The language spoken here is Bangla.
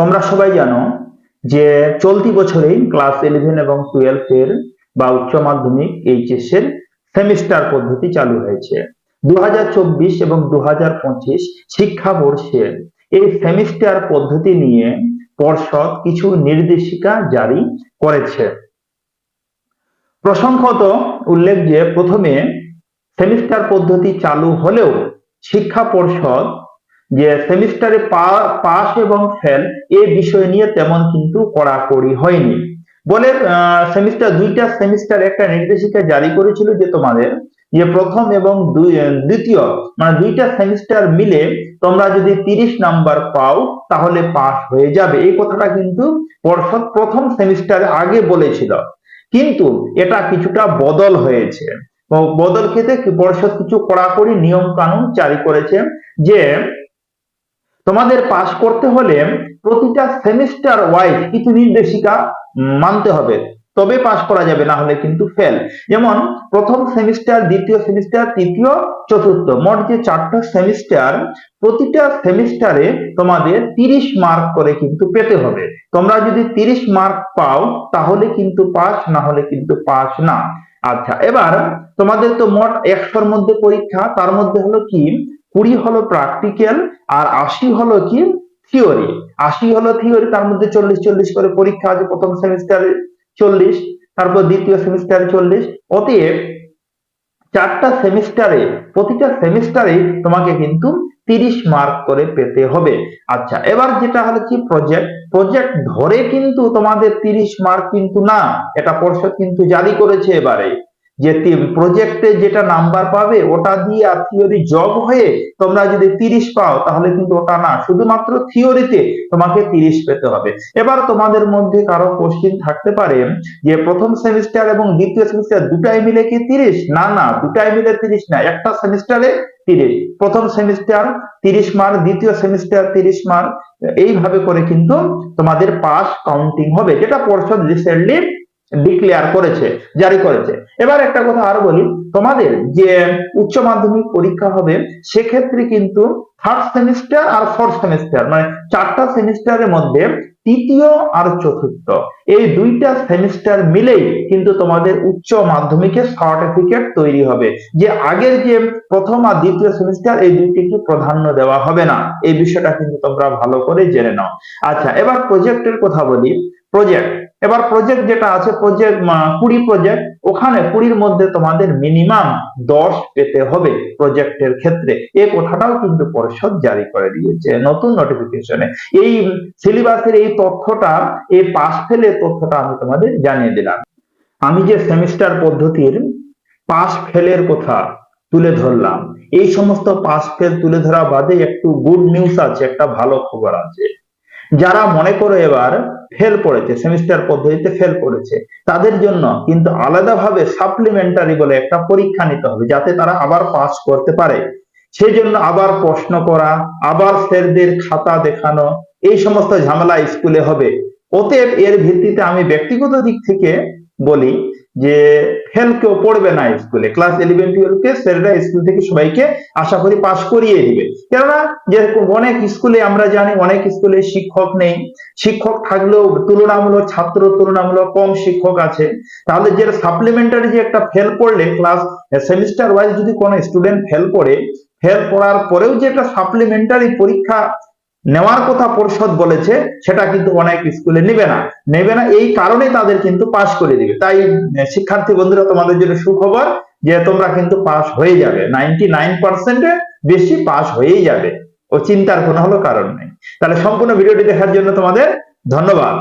তোমরা সবাই জানো যে চলতি বছরেই ক্লাস ইলেভেন এবং টুয়েলভ এর বা উচ্চ মাধ্যমিক এইচএস এর সেমিস্টার পদ্ধতি চালু হয়েছে। দু এবং দু শিক্ষাবর্ষে এই সেমিস্টার পদ্ধতি নিয়ে পর্ষদ কিছু নির্দেশিকা জারি করেছে। প্রসঙ্গত উল্লেখ যে প্রথমে সেমিস্টার পদ্ধতি চালু হলেও শিক্ষা পর্ষদ যে সেমিস্টারে পাস এবং ফেল, এ বিষয় নিয়ে তেমন কিন্তু কড়াকড়ি হয়নি। বলে সেমিস্টার, দুইটা সেমিস্টার একটা নির্দেশিকা জারি করেছিল যে তোমাদের যে প্রথম এবং দ্বিতীয় মানে দুইটা সেমিস্টার মিলে তোমরা যদি তিরিশ নাম্বার পাও, তাহলে পাস হয়ে যাবে। এই কথাটা কিন্তু পর্ষদ প্রথম সেমিস্টারে আগে বলেছিল। কিন্তু এটা কিছুটা বদল হয়েছে। বদল খেতে পর্ষদ কিছু কড়াকড়ি নিয়ম কানুন জারি করেছে যে তোমাদের পাশ করতে হলে প্রতিটা সেমিস্টার ওয়াইজ কিছু নির্দেশিকা মানতে হবে। তবে পাস করা যাবে, না হলে কিন্তু ফেল যেমন, প্রথম সেমিস্টার দ্বিতীয় সেমিস্টার তৃতীয়, চতুর্থ। মোট যে চারটা সেমিস্টার প্রতিটা সেমিস্টারে তোমাদের তিরিশ মার্ক করে কিন্তু পেতে হবে। তোমরা যদি তিরিশ মার্ক পাও, তাহলে কিন্তু পাস না হলে কিন্তু পাস না। আচ্ছা এবার তোমাদের তো মোট একশোর মধ্যে পরীক্ষা, তার মধ্যে হলো কি? কুড়ি হলো প্র্যাকটিক্যাল আর আশি হলো কি থিওরি আশি হলো থিওরি তার মধ্যে চল্লিশ চল্লিশ করে পরীক্ষা আছে প্রথম সেমিস্টারে চল্লিশ, তারপর দ্বিতীয় সেমিস্টারে চল্লিশ। অতএব চারটা সেমিস্টারে প্রতিটা সেমিস্টারে তোমাকে কিন্তু তিরিশ মার্ক করে পেতে হবে। আচ্ছা এবার যেটা হলো কি প্রজেক্ট প্রজেক্ট ধরে কিন্তু তোমাদের তিরিশ মার্ক কিন্তু না। এটা পর্ষদ কিন্তু জারি করেছে এবারে। যে প্রজেক্টে যেটা নাম্বার পাবে, ওটা দিয়ে আর থিওরি জব হয়ে তোমরা যদি তিরিশ পাও, তাহলে কিন্তু ওটা না। শুধুমাত্র থিওরিতে তোমাকে তিরিশ পেতে হবে। এবার তোমাদের মধ্যে কারও কোশ্চিন থাকতে পারে যে প্রথম সেমিস্টার এবং দ্বিতীয় সেমিস্টার দুটাই মিলে কি তিরিশ? না না, দুটাই মিলে তিরিশ না। একটা সেমিস্টারে তিরিশ। প্রথম সেমিস্টার তিরিশ মার্ক দ্বিতীয় সেমিস্টার তিরিশ মার্ক এইভাবে করে কিন্তু তোমাদের পাস কাউন্টিং হবে। যেটা পর্ষদ রিসেন্টলি ডিক্লেয়ার করেছে, জারি করেছে। এবার একটা কথা আরও বলি, তোমাদের যে উচ্চ মাধ্যমিক পরীক্ষা হবে, সেক্ষেত্রে কিন্তু থার্ড সেমিস্টার আর ফোর্থ সেমিস্টার মানে চারটা সেমিস্টারের মধ্যে তৃতীয় আর চতুর্থ, এই দুইটা সেমিস্টার মিলেই কিন্তু তোমাদের উচ্চ মাধ্যমিকের সার্টিফিকেট তৈরি হবে। যে আগের যে প্রথম আর দ্বিতীয় সেমিস্টার এই দুইটিকে প্রাধান্য দেওয়া হবে না। এই বিষয়টা কিন্তু তোমরা ভালো করে জেনে নাও। আচ্ছা এবার প্রজেক্টের কথা বলি। প্রজেক্ট এবার প্রজেক্ট যেটা আছে প্রজেক্ট কুড়ি প্রজেক্ট ওখানে কুড়ির মধ্যে তোমাদের মিনিমাম দশ পেতে হবে প্রজেক্টের ক্ষেত্রে। এ কথাটাও কিন্তু পরিষদ জারি করে দিয়েছে নতুন নোটিফিকেশনে এই সিলেবাসের এই তথ্যটা এই পাস ফেলের তথ্যটা আমি তোমাদের জানিয়ে দিলাম। আমি যে সেমিস্টার পদ্ধতির পাস ফেলের কথা তুলে ধরলাম, এই সমস্ত পাস ফেল তুলে ধরা বাদে একটু গুড নিউজ আছে, একটা ভালো খবর আছে। যারা মনে করো এবার ফেল করেছে সেমিস্টার পদ্ধতিতে ফেল করেছে, তাদের জন্য কিন্তু আলাদাভাবে সাপ্লিমেন্টারি বলে একটা পরীক্ষা নিতে হবে, যাতে তারা আবার পাস করতে পারে। সেই জন্য আবার প্রশ্ন করা, আবার স্যারদের খাতা দেখানো, এই সমস্ত ঝামেলা স্কুলে হবে। অতএব এর ভিত্তিতে আমি ব্যক্তিগত দিক থেকে বলি যে ফেল কেউ পড়বে না স্কুলে ক্লাস ইলেভেন টুয়েলভ কে স্যাররা স্কুল থেকে সবাইকে আশা করি পাশ করিয়ে দিবে। কেননা যে অনেক স্কুলে আমরা জানি অনেক স্কুলে শিক্ষক নেই। শিক্ষক থাকলেও তুলনামূলক, ছাত্র তুলনামূলক কম শিক্ষক আছে। তাহলে যে সাপ্লিমেন্টারি যে একটা ফেল পড়লে ক্লাস সেমিস্টার ওয়াইজ যদি কোনো স্টুডেন্ট ফেল পড়ে ফেল পড়ার পরেও যে একটা সাপ্লিমেন্টারি পরীক্ষা নেওয়ার কথা পরিষদ বলেছে, সেটা কিন্তু অনেক স্কুলে নেবে না। নেবে না, এই কারণে তাদের কিন্তু পাশ করে দিবে। তাই শিক্ষার্থী বন্ধুরা, তোমাদের জন্য সুখবর যে তোমরা কিন্তু পাশ হয়ে যাবে। নাইনটি নাইন পার্সেন্টে বেশি পাশ হয়েই যাবে। ও চিন্তার কোনো হলো কারণ নেই। তাহলে সম্পূর্ণ ভিডিওটি দেখার জন্য তোমাদের ধন্যবাদ।